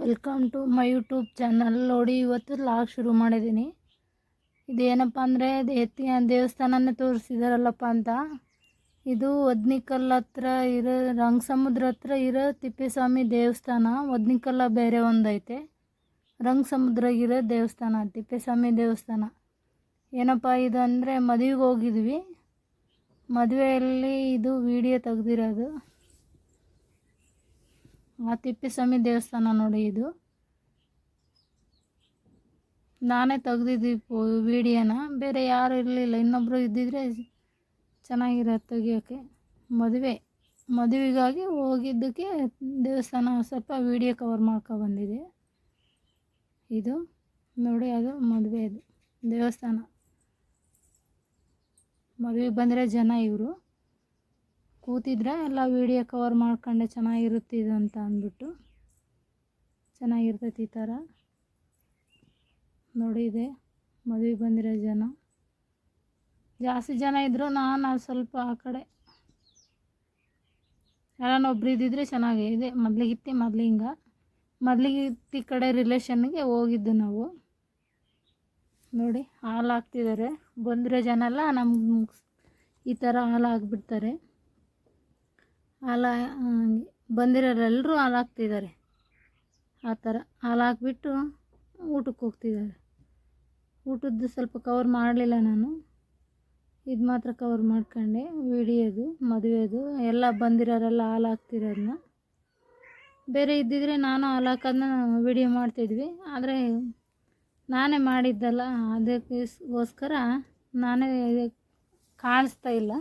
Welcome to my YouTube channel ನೋಡಿ, ಇವತ್ತು log ಶುರು ಮಾಡಿದ್ದೀನಿ. ಇದೇನಪ್ಪ ಅಂದರೆ ಎತ್ತಿ ದೇವಸ್ಥಾನನೇ ತೋರಿಸಿದಾರಲ್ಲಪ್ಪ ಅಂತ. ಇದು ಒದ್ನಿಕಲ್ ಹತ್ರ ಇರೋ ರಂಗ ಸಮುದ್ರ ಹತ್ರ ಇರೋ ತಿಪ್ಪೇಸ್ವಾಮಿ ದೇವಸ್ಥಾನ. ಒದ್ನಿಕಲ್ಲ ಬೇರೆ ಒಂದೈತೆ. ರಂಗ ಸಮುದ್ರ ಇರೋ ದೇವಸ್ಥಾನ, ತಿಪ್ಪೇಸ್ವಾಮಿ ದೇವಸ್ಥಾನ. ಏನಪ್ಪ ಇದು ಅಂದರೆ, ಮದುವೆಗೆ ಹೋಗಿದ್ವಿ. ಮದುವೆಯಲ್ಲಿ ಇದು ವಿಡಿಯೋ ತೆಗ್ದಿರೋದು. ತಿಪ್ಪೇಸ್ವಾಮಿ ದೇವಸ್ಥಾನ ನೋಡಿ ಇದು. ನಾನೇ ತೆಗ್ದಿದ್ದು ವಿಡಿಯೋನ. ಬೇರೆ ಯಾರು ಇರಲಿಲ್ಲ. ಇನ್ನೊಬ್ಬರು ಇದ್ದಿದ್ರೆ ಚೆನ್ನಾಗಿರೋದು ತೆಗಿಯೋಕ್ಕೆ ಮದುವೆ, ಮದುವೆಗಾಗಿ ಹೋಗಿದ್ದಕ್ಕೆ ದೇವಸ್ಥಾನ ಸ್ವಲ್ಪ ವಿಡಿಯೋ ಕವರ್ ಮಾಡ್ಕೊ ಬಂದಿದೆ. ಇದು ನೋಡಿ, ಅದು ಮದುವೆ ಇದು ದೇವಸ್ಥಾನ. ಮದುವೆಗೆ ಬಂದರೆ ಜನ ಇವರು. ಕೂತಿದ್ರೆ ಎಲ್ಲ ವೀಡಿಯೋ ಕವರ್ ಮಾಡ್ಕೊಂಡೆ ಚೆನ್ನಾಗಿರುತ್ತೆ ಇದು ಅಂತ ಅಂದ್ಬಿಟ್ಟು. ಚೆನ್ನಾಗಿರ್ತೈತಿ ಈ ಥರ. ನೋಡಿ ಇದೆ, ಮದುವೆ ಬಂದಿರೋ ಜನ. ಜಾಸ್ತಿ ಜನ ಇದ್ದರು ನಾನು ಸ್ವಲ್ಪ ಆ ಕಡೆ. ಯಾರನ್ನ ಒಬ್ರು ಇದ್ದಿದ್ರೆ ಚೆನ್ನಾಗಿ ಇದೆ ಮೊದ್ಲಿಗಿತ್ತಿ ಮೊದ್ಲು ಹಿಂಗೆ. ಮೊದ್ಲಿಗಿತ್ತಿ ಕಡೆ ರಿಲೇಷನ್ಗೆ ಹೋಗಿದ್ದು ನಾವು. ನೋಡಿ, ಹಾಲು ಹಾಕ್ತಿದ್ದಾರೆ. ಬಂದಿರೋ ಜನ ಎಲ್ಲ ನಮ್ಗೆ ಈ ಥರ ಹಾಲು ಹಾಕ್ಬಿಡ್ತಾರೆ. ಹಾಲು ಬಂದಿರೋರೆಲ್ಲರೂ ಹಾಲು ಹಾಕ್ತಿದ್ದಾರೆ. ಆ ಥರ ಹಾಲು ಹಾಕ್ಬಿಟ್ಟು ಊಟಕ್ಕೆ ಹೋಗ್ತಿದ್ದಾರೆ. ಊಟದ್ದು ಸ್ವಲ್ಪ ಕವರ್ ಮಾಡಲಿಲ್ಲ ನಾನು. ಇದು ಮಾತ್ರ ಕವರ್ ಮಾಡ್ಕೊಂಡೆ. ವಿಡಿಯೋದು, ಮದುವೆದು, ಎಲ್ಲ ಬಂದಿರೋರೆಲ್ಲ ಹಾಲು ಹಾಕ್ತಿರೋದನ್ನ ಬೇರೆ ಇದ್ದಿದ್ರೆ ನಾನು ಹಾಲು ಹಾಕೋದನ್ನ ವಿಡಿಯೋ ಮಾಡ್ತಿದ್ವಿ. ಆದರೆ ನಾನೇ ಮಾಡಿದ್ದಲ್ಲ, ಅದಕ್ಕೋಸ್ಕರ ನಾನೇ ಕಾಣಿಸ್ತಾ ಇಲ್ಲ.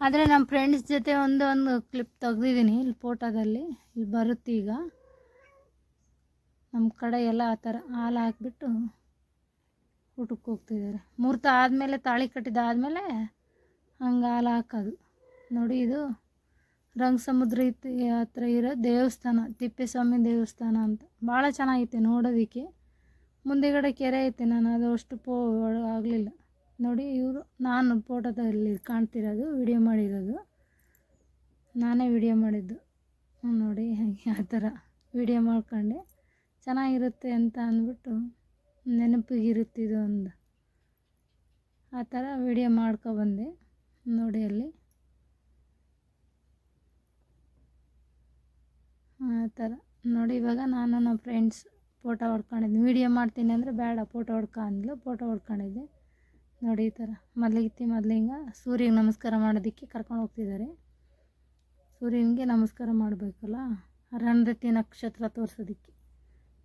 ಆದರೆ ನಮ್ಮ ಫ್ರೆಂಡ್ಸ್ ಜೊತೆ ಒಂದು ಒಂದು ಕ್ಲಿಪ್ ತೆಗ್ದಿದ್ದೀನಿ ಇಲ್ಲಿ ಫೋಟೋದಲ್ಲಿ ಇಲ್ಲಿ ಬರುತ್ತೆ ಈಗ. ನಮ್ಮ ಕಡೆ ಎಲ್ಲ ಆ ಥರ ಹಾಲು ಹಾಕ್ಬಿಟ್ಟು ಊಟಕ್ಕೆ ಹೋಗ್ತಿದ್ದಾರೆ. ಮುಹೂರ್ತ ಆದಮೇಲೆ ತಾಳಿ ಕಟ್ಟಿದಾದಮೇಲೆ ಹಂಗೆ ಹಾಲು ಹಾಕೋದು. ನೋಡಿ ಇದು ರಂಗ ಸಮುದ್ರ ಹತ್ರ ಇರೋ ದೇವಸ್ಥಾನ, ತಿಪ್ಪೇಸ್ವಾಮಿ ದೇವಸ್ಥಾನ ಅಂತ. ಭಾಳ ಚೆನ್ನಾಗಿತ್ತು ನೋಡೋದಕ್ಕೆ. ಮುಂದೆಗಡೆ ಕೆರೆ ಐತೆ, ನಾನು ಅದು ಅಷ್ಟು ಪೋ ಆಗಲಿಲ್ಲ. ನೋಡಿ ಇವರು, ನಾನು ಫೋಟೋದಲ್ಲಿ ಕಾಣ್ತಿರೋದು ವಿಡಿಯೋ ಮಾಡಿರೋದು. ನಾನೇ ವಿಡಿಯೋ ಮಾಡಿದ್ದು. ನೋಡಿ ಹಾಗೆ ಆ ಥರ ವಿಡಿಯೋ ಮಾಡ್ಕೊಂಡೆ. ಚೆನ್ನಾಗಿರುತ್ತೆ ಅಂತ ಅಂದ್ಬಿಟ್ಟು ನೆನಪಿಗಿರುತ್ತಿದ್ದು ಒಂದು. ಆ ಥರ ವಿಡಿಯೋ ಮಾಡ್ಕೊಬಂದೆ ನೋಡಿ ಅಲ್ಲಿ. ಆ ಥರ ನೋಡಿ ಇವಾಗ ನಾನು ನಮ್ಮ ಫ್ರೆಂಡ್ಸ್ ಫೋಟೋ ಹೊಡ್ಕೊಂಡಿದ್ದೆ ವಿಡಿಯೋ ಮಾಡ್ತೀನಿ ಅಂದರೆ ಬೇಡ ಫೋಟೋ ಹೊಡ್ಕೊ ಅಂದ್ಲು ಫೋಟೋ ಹೊಡ್ಕೊಂಡಿದ್ದೆ. ನೋಡಿ, ಈ ಥರ ಮಲಗಿತಿ ಮೊದಲಿಂಗ ಸೂರ್ಯಗೆ ನಮಸ್ಕಾರ ಮಾಡೋದಕ್ಕೆ ಕರ್ಕೊಂಡು ಹೋಗ್ತಿದ್ದಾರೆ. ಸೂರ್ಯನಿಗೆ ನಮಸ್ಕಾರ ಮಾಡಬೇಕಲ್ಲ ರಣದತ್ತಿ ನಕ್ಷತ್ರ ತೋರಿಸೋದಕ್ಕೆ.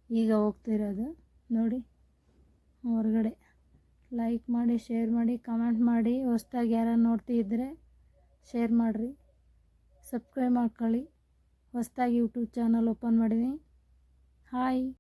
ಈಗ ಹೋಗ್ತಿರೋದು ನೋಡಿ, ಹೊರಗಡೆ. ಲೈಕ್ ಮಾಡಿ ಶೇರ್ ಮಾಡಿ ಕಮೆಂಟ್ ಮಾಡಿ, ಹೊಸ್ದಾಗಿ ಯಾರು ನೋಡ್ತಿದ್ದರೆ ಶೇರ್ ಮಾಡಿರಿ. ಸಬ್ಸ್ಕ್ರೈಬ್ ಮಾಡ್ಕೊಳ್ಳಿ. ಹೊಸ್ದಾಗಿ ಯೂಟ್ಯೂಬ್ ಚಾನಲ್ ಓಪನ್ ಮಾಡಿದ್ದೀನಿ ಹಾಯ್